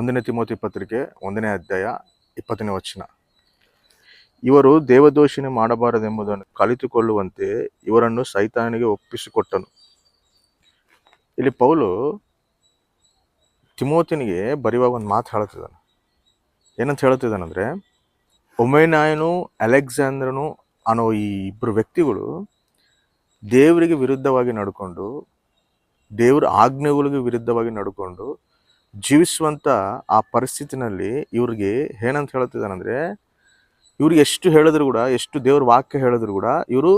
ಒಂದನೇ ತಿಮೋತಿ ಪತ್ರಿಕೆ, ಒಂದನೇ ಅಧ್ಯಾಯ, ಇಪ್ಪತ್ತನೇ ವಚನ. ಇವರು ದೇವದೋಷಣೆ ಮಾಡಬಾರದೆಂಬುದನ್ನು ಕಲಿತುಕೊಳ್ಳುವಂತೆ ಇವರನ್ನು ಸೈತಾನಿಗೆ ಒಪ್ಪಿಸಿಕೊಟ್ಟನು. ಇಲ್ಲಿ ಪೌಲು ತಿಮೋತಿನಿಗೆ ಬರೆಯುವಾಗ ಒಂದು ಮಾತು ಹೇಳುತ್ತಿದ್ದಾನೆ. ಏನಂತ ಹೇಳ್ತಿದ್ದಾನಂದರೆ ಒಮೇನಾಯನು ಅಲೆಕ್ಸಾಂದ್ರನು ಅನ್ನೋ ಈ ಇಬ್ಬರು ವ್ಯಕ್ತಿಗಳು ದೇವರಿಗೆ ವಿರುದ್ಧವಾಗಿ ನಡ್ಕೊಂಡು, ದೇವರ ಆಜ್ಞೆಗಳಿಗೆ ವಿರುದ್ಧವಾಗಿ ನಡ್ಕೊಂಡು ಜೀವಿಸುವಂಥ ಆ ಪರಿಸ್ಥಿತಿನಲ್ಲಿ ಇವ್ರಿಗೆ ಏನಂತ ಹೇಳ್ತಿದ್ದಾನಂದ್ರೆ ಇವ್ರಿಗೆ ಎಷ್ಟು ಹೇಳಿದ್ರು ಕೂಡ, ಎಷ್ಟು ದೇವ್ರ ವಾಕ್ಯ ಹೇಳಿದ್ರು ಕೂಡ, ಇವರು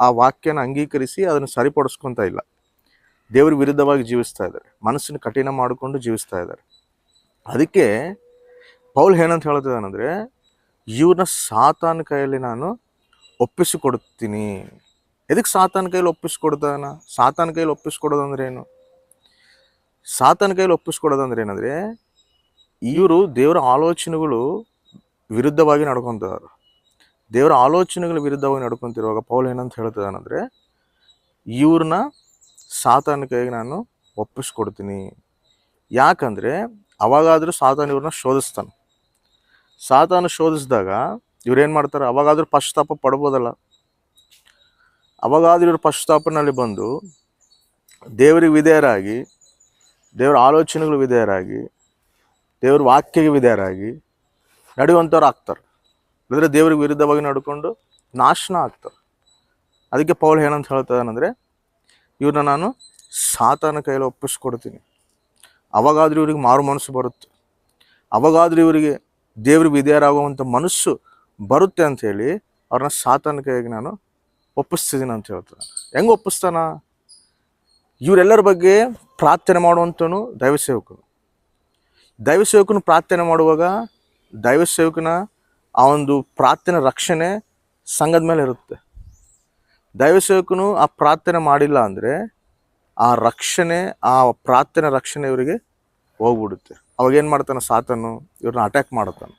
ಆ ವಾಕ್ಯನ ಅಂಗೀಕರಿಸಿ ಅದನ್ನು ಸರಿಪಡಿಸ್ಕೊತಾ ಇಲ್ಲ. ದೇವ್ರ ವಿರುದ್ಧವಾಗಿ ಜೀವಿಸ್ತಾ ಇದ್ದಾರೆ. ಮನಸ್ಸನ್ನು ಕಠಿಣ ಮಾಡಿಕೊಂಡು ಜೀವಿಸ್ತಾ ಇದ್ದಾರೆ. ಅದಕ್ಕೆ ಪೌಲ್ ಏನಂತ ಹೇಳುತ್ತಿದ್ದಾನಂದರೆ, ಇವ್ರನ್ನ ಸಾತಾನ ಕೈಯಲ್ಲಿ ನಾನು ಒಪ್ಪಿಸಿಕೊಡ್ತೀನಿ ಎದಕ್ಕೆ ಸಾತಾನ ಕೈಯಲ್ಲಿ ಒಪ್ಪಿಸ್ಕೊಡ್ತಾನ ಸಾತಾನ ಕೈಯಲ್ಲಿ ಒಪ್ಪಿಸ್ಕೊಡೋದಂದ್ರೆ ಏನು? ಸಾತಾನ ಕೈಲಿ ಒಪ್ಪಿಸ್ಕೊಡೋದಂದ್ರೆ ಏನಂದ್ರೆ, ಇವರು ದೇವರ ಆಲೋಚನೆಗಳು ವಿರುದ್ಧವಾಗಿ ನಡ್ಕೊಂತಾರೆ ದೇವರ ಆಲೋಚನೆಗಳು ವಿರುದ್ಧವಾಗಿ ನಡ್ಕೊಂತಿರುವಾಗ ಪೌಲ್ ಏನಂತ ಹೇಳ್ತದಾನಂದರೆ ಇವ್ರನ್ನ ಸಾತನ ಕೈಗೆ ನಾನು ಒಪ್ಪಿಸ್ಕೊಡ್ತೀನಿ. ಯಾಕಂದ್ರೆ, ಅವಾಗಾದರೂ ಸಾತಾನ ಇವ್ರನ್ನ ಶೋಧಿಸ್ತಾನೆ. ಸಾತಾನ ಶೋಧಿಸಿದಾಗ ಇವ್ರೇನು ಮಾಡ್ತಾರೆ, ಅವಾಗಾದ್ರೂ ಪಶ್ಚಾತ್ತಾಪ ಪಡ್ಬೋದಲ್ಲ. ಅವಾಗಾದ್ರೂ ಇವ್ರ ಪಶ್ಚಾತ್ತಾಪನಲ್ಲಿ ಬಂದು ದೇವರಿಗೆ ವಿಧೇಯರಾಗಿ ದೇವರ ಆಲೋಚನೆಗಳು ವಿಧೇಯರಾಗಿ, ದೇವ್ರ ವಾಕ್ಯಗೆ ವಿಧೇಯರಾಗಿ ನಡೆಯುವಂಥವ್ರು ಆಗ್ತಾರೆ. ಅಂದರೆ ದೇವ್ರಿಗೆ ವಿರುದ್ಧವಾಗಿ ನಡ್ಕೊಂಡು ನಾಶನ ಆಗ್ತಾರೆ. ಅದಕ್ಕೆ ಪೌಲ್ ಏನಂತ ಹೇಳ್ತಾನಂದರೆ ಇವ್ರನ್ನ ನಾನು ಸಾತನ ಕೈಯಲ್ಲಿ ಒಪ್ಪಿಸ್ಕೊಡ್ತೀನಿ. ಅವಾಗಾದ್ರೂ ಇವ್ರಿಗೆ ಮಾರು ಮನಸ್ಸು ಬರುತ್ತೆ. ಅವಾಗಾದ್ರೂ ಇವರಿಗೆ ದೇವ್ರಿಗೆ ವಿಧೇಯರಾಗುವಂಥ ಮನಸ್ಸು ಬರುತ್ತೆ ಅಂಥೇಳಿ ಅವ್ರನ್ನ ಸಾತನ ಕೈಗೆ ನಾನು ಒಪ್ಪಿಸ್ತಿದ್ದೀನಿ ಅಂತ ಹೇಳ್ತಾನೆ. ಹೆಂಗೆ ಒಪ್ಪಿಸ್ತಾನ? ಇವರೆಲ್ಲರ ಬಗ್ಗೆ ಪ್ರಾರ್ಥನೆ ಮಾಡುವಂಥನು ದೈವ ಸೇವಕನು ದೈವ ಸೇವಕನು ಪ್ರಾರ್ಥನೆ ಮಾಡುವಾಗ ದೈವ ಸೇವಕನ ಆ ಒಂದು ಪ್ರಾರ್ಥನೆ ರಕ್ಷಣೆ ಸಂಘದ ಮೇಲೆ ಇರುತ್ತೆ. ದೈವ ಸೇವಕನು ಆ ಪ್ರಾರ್ಥನೆ ಮಾಡಿಲ್ಲ ಅಂದರೆ ಆ ರಕ್ಷಣೆ, ಆ ಪ್ರಾರ್ಥನೆ ರಕ್ಷಣೆ ಇವರಿಗೆ ಹೋಗ್ಬಿಡುತ್ತೆ. ಅವಾಗೇನು ಮಾಡ್ತಾನೆ ಸಾತನು ಇವ್ರನ್ನ ಅಟ್ಯಾಕ್ ಮಾಡುತ್ತಾನೆ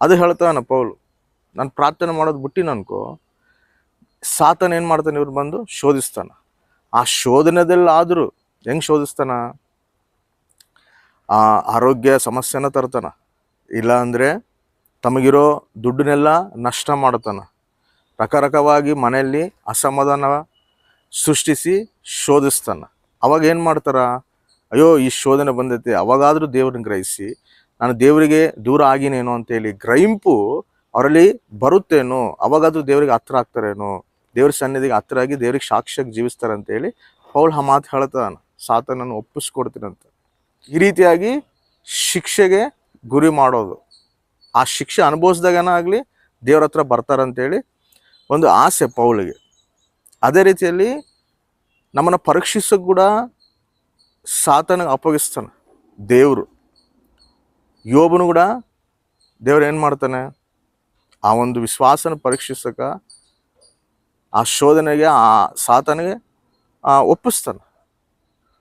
ಅದು ಹೇಳ್ತಾನೆ ಪೌಲು, ನಾನು ಪ್ರಾರ್ಥನೆ ಮಾಡೋದು ಬಿಟ್ಟಿನ ಅನ್ಕೋ, ಸಾತನ ಏನು ಮಾಡ್ತಾನೆ ಇವ್ರು ಬಂದು ಶೋಧಿಸ್ತಾನೆ. ಆ ಶೋಧನೆದಲ್ಲಾದರೂ ಹೆಂಗೆ ಶೋಧಿಸ್ತಾನ? ಆ ಆರೋಗ್ಯ ಸಮಸ್ಯೆನ ತರ್ತಾನ. ಇಲ್ಲ ಅಂದರೆ ತಮಗಿರೋ ದುಡ್ಡನ್ನೆಲ್ಲ ನಷ್ಟ ಮಾಡ್ತಾನ ರಕರಕವಾಗಿ ಮನೆಯಲ್ಲಿ ಅಸಮಾಧಾನ ಸೃಷ್ಟಿಸಿ ಶೋಧಿಸ್ತಾನ. ಅವಾಗ ಏನು ಮಾಡ್ತಾರ? ಅಯ್ಯೋ, ಈ ಶೋಧನೆ ಬಂದೈತೆ. ಅವಾಗಾದರೂ ದೇವ್ರನ್ನ ಗ್ರಹಿಸಿ, ನಾನು ದೇವರಿಗೆ ದೂರ ಆಗಿನೇನೋ ಅಂತೇಳಿ ಗ್ರಹಿಂಪು ಅವರಲ್ಲಿ ಬರುತ್ತೇನೋ? ಅವಾಗಾದರೂ ದೇವರಿಗೆ ಹತ್ರ ಆಗ್ತಾರೇನೋ? ದೇವ್ರ ಸನ್ನಿಧಿಗೆ ಹತ್ರ ಆಗಿ ದೇವ್ರಿಗೆ ಸಾಕ್ಷಿಯಾಗಿ ಜೀವಿಸ್ತಾರೆ ಅಂತೇಳಿ ಪೌಲ್ ಆ ಮಾತು ಹೇಳ್ತಾನ. ಸಾತನನ್ನು ಒಪ್ಪಿಸ್ಕೊಡ್ತೀನಂತೆ. ಈ ರೀತಿಯಾಗಿ ಶಿಕ್ಷೆಗೆ ಗುರಿ ಮಾಡೋದು. ಆ ಶಿಕ್ಷೆ ಅನುಭವಿಸ್ದಾಗನ ಆಗಲಿ ದೇವ್ರ ಹತ್ರ ಬರ್ತಾರಂತೇಳಿ ಒಂದು ಆಸೆ ಪೌಲಿಗೆ ಅದೇ ರೀತಿಯಲ್ಲಿ ನಮ್ಮನ್ನು ಪರೀಕ್ಷಿಸೋಕೆ ಕೂಡ ಸಾತನಿಗೆ ಅಪಗಿಸ್ತಾನೆ, ದೇವರು. ಯೋಬನು ಕೂಡ ದೇವ್ರು ಏನು ಮಾಡ್ತಾನೆ? ಆ ಒಂದು ವಿಶ್ವಾಸನ ಪರೀಕ್ಷಿಸಕ ಆ ಶೋಧನೆಗೆ, ಆ ಸಾತನಿಗೆ ಒಪ್ಪಿಸ್ತಾನೆ.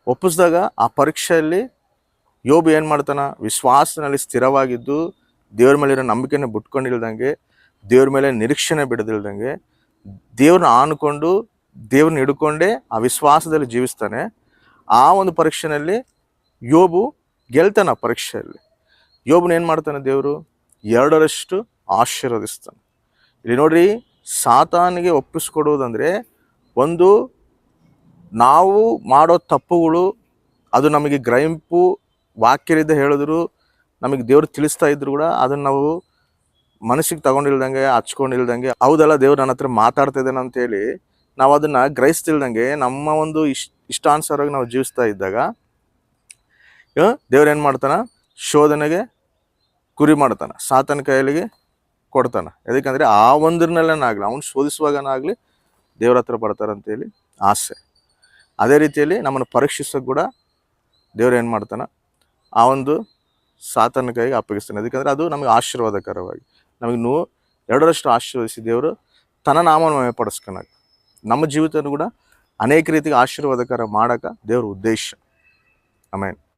ಒಪ್ಪಿಸಿದಾಗ ಆ ಪರೀಕ್ಷೆಯಲ್ಲಿ ಯೋಬು ಏನು ಮಾಡ್ತಾನೆ? ವಿಶ್ವಾಸನಲ್ಲಿ ಸ್ಥಿರವಾಗಿದ್ದು, ದೇವ್ರ ಮೇಲಿರೋ ನಂಬಿಕೆನ ಬಿಟ್ಕೊಂಡಿಲ್ದಂಗೆ, ದೇವ್ರ ಮೇಲೆ ನಿರೀಕ್ಷೆನೇ ಬಿಡದಿಲ್ದಂಗೆ, ದೇವ್ರನ್ನ ಆನ್ಕೊಂಡು, ದೇವ್ರನ್ನ ಹಿಡ್ಕೊಂಡೇ ಆ ವಿಶ್ವಾಸದಲ್ಲಿ ಜೀವಿಸ್ತಾನೆ. ಆ ಒಂದು ಪರೀಕ್ಷೆಯಲ್ಲಿ ಯೋಬು ಗೆಲ್ತಾನೆ ಆ ಪರೀಕ್ಷೆಯಲ್ಲಿ. ಯೋಬನ ಏನು ಮಾಡ್ತಾನೆ ದೇವರು? ಎರಡರಷ್ಟು ಆಶೀರ್ವದಿಸ್ತಾನೆ. ಇಲ್ಲಿ ನೋಡ್ರಿ, ಸಾತಾನಿಗೆ ಒಪ್ಪಿಸ್ಕೊಡುವುದಂದ್ರೆ ಒಂದು ನಾವು ಮಾಡೋ ತಪ್ಪುಗಳು, ಅದು ನಮಗೆ ಗ್ರಹಿಂಪು ವಾಕ್ಯರಿದ್ದ ಹೇಳಿದ್ರು, ನಮಗೆ ದೇವ್ರು ತಿಳಿಸ್ತಾ ಇದ್ರು ಕೂಡ ಅದನ್ನು ನಾವು ಮನಸ್ಸಿಗೆ ತಗೊಂಡಿಲ್ದಂಗೆ, ಹಚ್ಕೊಂಡಿಲ್ದಂಗೆ, ಹೌದಲ್ಲ ದೇವ್ರು ನನ್ನ ಹತ್ರ ಮಾತಾಡ್ತಾ ಇದ್ದಾನೆ ಅಂತೇಳಿ ನಾವು ಅದನ್ನು ಗ್ರಹಿಸ್ತಿಲ್ದಂಗೆ ನಮ್ಮ ಒಂದು ಇಷ್ಟ ಇಷ್ಟಾನುಸಾರವಾಗಿ ನಾವು ಜೀವಿಸ್ತಾ ಇದ್ದಾಗ ದೇವ್ರು ಏನು ಮಾಡ್ತಾನೆ? ಶೋಧನೆಗೆ ಗುರಿ ಮಾಡ್ತಾನೆ. ಸಾತನ ಕೈಯಲ್ಲಿಗೆ ಕೊಡ್ತಾನೆ. ಯಾಕಂದರೆ ಆ ಒಂದ್ರನಲ್ಲೇನಾಗಲಿ ಅವ್ನು ಶೋಧಿಸುವಾಗನಾಗಲಿ ದೇವ್ರ ಹತ್ರ ಬರ್ತಾರಂತೇಳಿ ಆಸೆ. ಅದೇ ರೀತಿಯಲ್ಲಿ ನಮ್ಮನ್ನು ಪರೀಕ್ಷಿಸೋಕೆ ಕೂಡ ದೇವ್ರು ಏನು ಮಾಡ್ತಾನೆ? ಆ ಒಂದು ಸಾತನ ಕೈಗೆ ಅಪ್ಪಗಿಸ್ತಾನೆ. ಯಾಕಂದರೆ ಅದು ನಮಗೆ ಆಶೀರ್ವಾದಕರವಾಗಿ. ನಮಗೆ ನೋವು ಎರಡರಷ್ಟು ಆಶೀರ್ವದಿಸಿ ದೇವರು ತನ್ನ ನಾಮನ ಪಡಿಸ್ಕೊಳಕ ನಮ್ಮ ಜೀವಿತ ಕೂಡ ಅನೇಕ ರೀತಿಗೆ ಆಶೀರ್ವಾದಕರ ಮಾಡೋಕೆ ದೇವ್ರ ಉದ್ದೇಶ. ಆಮೇಲೆ